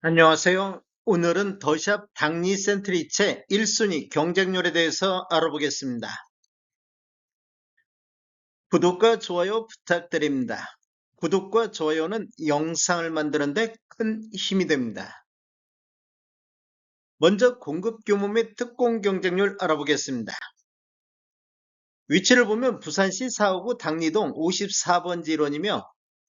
안녕하세요. 오늘은 더샵 당리 센트리체 1순위 경쟁률에 대해서 알아보겠습니다. 구독과 좋아요 부탁드립니다. 구독과 좋아요는 영상을 만드는데 큰 힘이 됩니다. 먼저 공급 규모 및 특공 경쟁률 알아보겠습니다. 위치를 보면 부산시 4호구 당리동 54번지 일원이며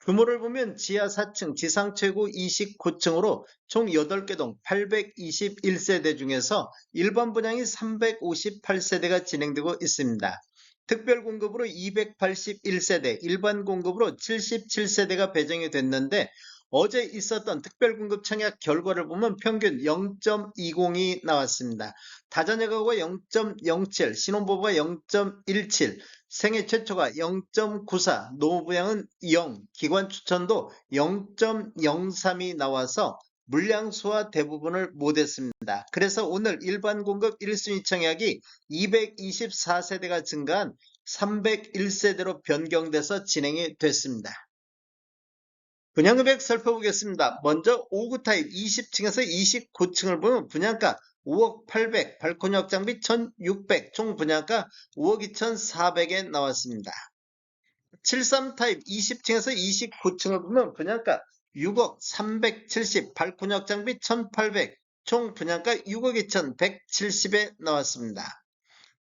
규모를 보면 지하 4층, 지상 최고 29층으로 총 8개 동 821세대 중에서 일반 분양이 358세대가 진행되고 있습니다. 특별 공급으로 281세대, 일반 공급으로 77세대가 배정이 됐는데 어제 있었던 특별 공급 청약 결과를 보면 평균 0.20이 나왔습니다. 다자녀 가구가 0.07, 신혼부부가 0.17, 생애 최초가 0.94, 노부양은 0, 기관 추천도 0.03이 나와서 물량수와 대부분을 못했습니다. 그래서 오늘 일반 공급 1순위 청약이 224세대가 증가한 301세대로 변경돼서 진행이 됐습니다. 분양금액 살펴보겠습니다. 먼저 5구 타입 20층에서 29층을 보면 분양가 5억 800, 발코니 확장비 1600, 총 분양가 5억 2400에 나왔습니다. 73 타입 20층에서 29층을 보면 분양가 6억 370, 발코니 확장비 1800, 총 분양가 6억 2170에 나왔습니다.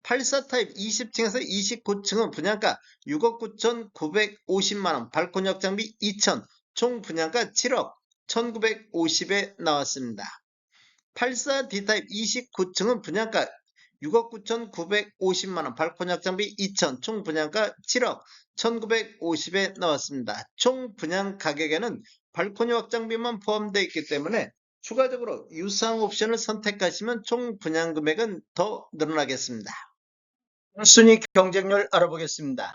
84 타입 20층에서 29층은 분양가 6억 9,950만원, 발코니 확장비 2천, 총 분양가 7억 1950에 나왔습니다. 84 D타입 29층은 분양가 6억 9,950만원, 발코니 확장비 2천, 총 분양가 7억 1950에 나왔습니다. 총 분양 가격에는 발코니 확장비만 포함되어 있기 때문에 추가적으로 유상 옵션을 선택하시면 총 분양 금액은 더 늘어나겠습니다. 순위 경쟁률 알아보겠습니다.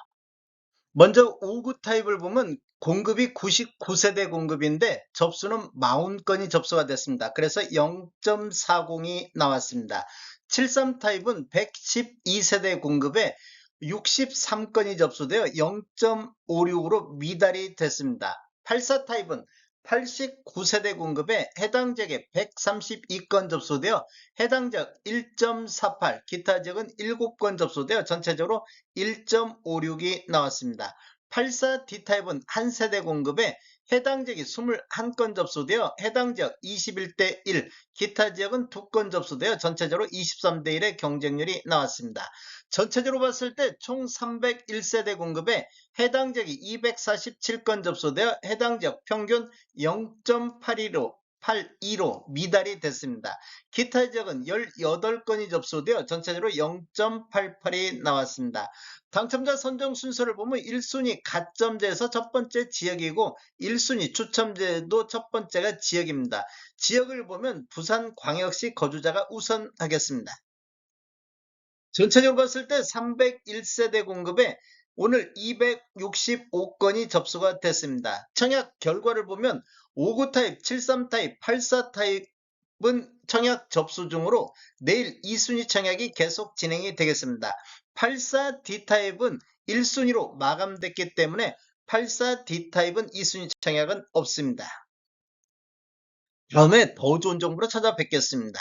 먼저 5구 타입을 보면 공급이 99세대 공급인데 접수는 40건이 접수가 됐습니다. 그래서 0.40이 나왔습니다. 73 타입은 112세대 공급에 63건이 접수되어 0.56으로 미달이 됐습니다. 84 타입은 89세대 공급에 해당 지역에 132건 접수되어 해당 지역 1.48, 기타 지역은 7건 접수되어 전체적으로 1.56이 나왔습니다. 84 D타입은 한 세대 공급에 해당 지역이 21건 접수되어 해당 지역 21대 1, 기타 지역은 2건 접수되어 전체적으로 23대 1의 경쟁률이 나왔습니다. 전체적으로 봤을 때 총 301세대 공급에 해당 지역이 247건 접수되어 해당 지역 평균 0.82로 82로 미달이 됐습니다. 기타 지역은 18건이 접수되어 전체적으로 0.88이 나왔습니다. 당첨자 선정 순서를 보면 1순위 가점제에서 첫 번째 지역이고 1순위 추첨제도 첫 번째가 지역입니다. 지역을 보면 부산광역시 거주자가 우선하겠습니다. 전체적으로 봤을 때 301세대 공급에 오늘 265건이 접수가 됐습니다. 청약 결과를 보면 59 타입, 73 타입, 84 타입은 청약 접수 중으로 내일 2순위 청약이 계속 진행이 되겠습니다. 84 D타입은 1순위로 마감됐기 때문에 84 D타입은 2순위 청약은 없습니다. 다음에 더 좋은 정보로 찾아뵙겠습니다.